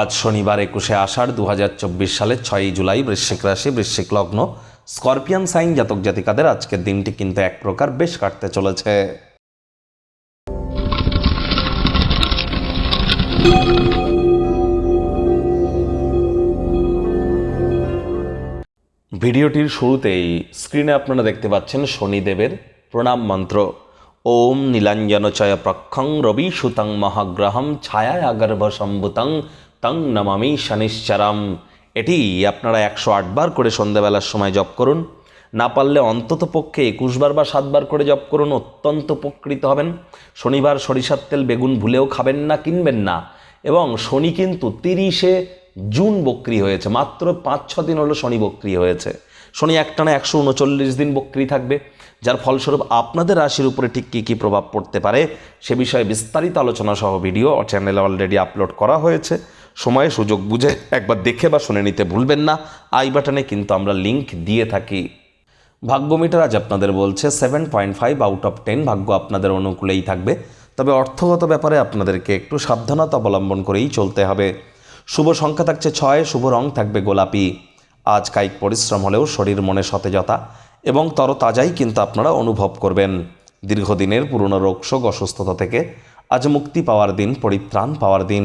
আজ শনিবার একুশে আষাঢ় দু সালের ছয়ই জুলাই বৃশ্চিক রাশি, বৃশ্চিক লগ্ন। স্করপিয়ান সাইন জাতক জাতিকাদের আজকের দিনটি কিন্তু এক প্রকার বেশ কাটতে চলেছে। ভিডিওটির শুরুতেই স্ক্রিনে আপনারা দেখতে পাচ্ছেন শনিদেবের প্রণাম মন্ত্র। ওম নীলাঞ্জনচয় প্রক্ষং রবি সুতং মহাগ্রহম ছায়া আগর্ভ সম্ভুতং তং নমামি শনিশ্চরম। এটি আপনারা একশো আটবার করে সন্ধ্যাবেলার সময় জপ করুন। না পারলে অন্তত পক্ষে একুশবার বা সাতবার করে জপ করুন, অত্যন্ত উপকৃত হবেন। শনিবার সরিষার তেল বেগুন ভুলেও খাবেন না, কিনবেন না। এবং শনি কিন্তু তিরিশে জুন বক্রি হয়েছে, মাত্র পাঁচ ছ দিন হলো শনি বক্রি হয়েছে। শনি একটানা একশো উনচল্লিশ দিন বক্রি থাকবে। যার ফলস্বরূপ আপনাদের রাশির উপরে ঠিক কী কী প্রভাব পড়তে পারে, সে বিষয়ে বিস্তারিত আলোচনা সহ ভিডিও চ্যানেলে অলরেডি আপলোড করা হয়েছে। সময়ে সুযোগ বুঝে একবার দেখে বা শুনে নিতে ভুলবেন না। আই বাটনে কিন্তু আমরা লিংক দিয়ে থাকি। ভাগ্যমিটার আজ আপনাদের বলছে seven point five out of ten ভাগ্য আপনাদের অনুকূলেই থাকবে। তবে অর্থগত ব্যাপারে আপনাদেরকে একটু সাবধানতা অবলম্বন করেই চলতে হবে। শুভ সংখ্যা থাকছে ছয়, শুভ রং থাকবে গোলাপি। আজ কায়িক পরিশ্রম হলেও শরীর মনে সতেজতা এবং তরতাজাই কিন্তু আপনারা অনুভব করবেন। দীর্ঘদিনের পুরনো রোগশোক অসুস্থতা থেকে আজ মুক্তি পাওয়ার দিন, পরিত্রাণ পাওয়ার দিন।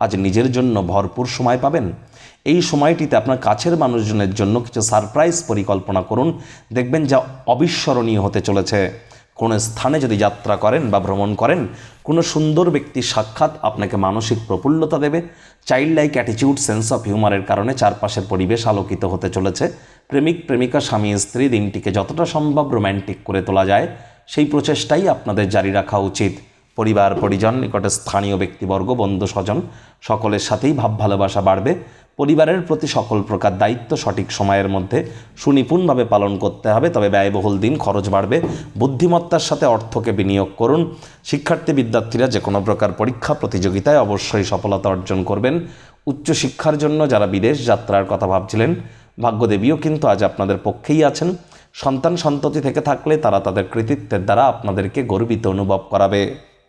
আজ নিজের জন্য ভরপুর সময় পাবেন। এই সময়টিতে আপনার কাছের মানুষজনের জন্য কিছু সারপ্রাইজ পরিকল্পনা করুন। দেখবেন যা অবিস্মরণীয় হতে চলেছে। কোনো স্থানে যদি যাত্রা করেন বা ভ্রমণ করেন, কোনো সুন্দর ব্যক্তির সাক্ষাৎ আপনাকে মানসিক প্রফুল্লতা দেবে। Child like attitude sense of হিউমারের কারণে চারপাশের পরিবেশ আলোকিত হতে চলেছে। প্রেমিক, প্রেমিকা, স্বামী, স্ত্রী দিনটিকে যতটা সম্ভব রোম্যান্টিক করে তোলা যায়, সেই প্রচেষ্টাই আপনাদের জারি রাখা উচিত। পরিবার, পরিজন, নিকটে স্থানীয় ব্যক্তিবর্গ, বন্ধু, স্বজন, সকলের সাথেই ভাব ভালোবাসা বাড়বে। পরিবারের প্রতি সকল প্রকার দায়িত্ব সঠিক সময়ের মধ্যে সুনিপুণভাবে পালন করতে হবে, তবে ব্যয়বহুল দিন খরচ বাড়বে। বুদ্ধিমত্তার সাথে অর্থকে বিনিয়োগ করুন। শিক্ষার্থী, বিদ্যার্থীরা যে কোনো প্রকার পরীক্ষা, প্রতিযোগিতায় অবশ্যই সফলতা অর্জন করবেন। উচ্চশিক্ষার জন্য যারা বিদেশ যাত্রার কথা ভাবছিলেন, ভাগ্যদেবীও কিন্তু আজ আপনাদের পক্ষেই আছেন। সন্তান সন্ততি থেকে থাকলে তারা তাদের কৃতিত্বের দ্বারা আপনাদেরকে গর্বিত অনুভব করাবে।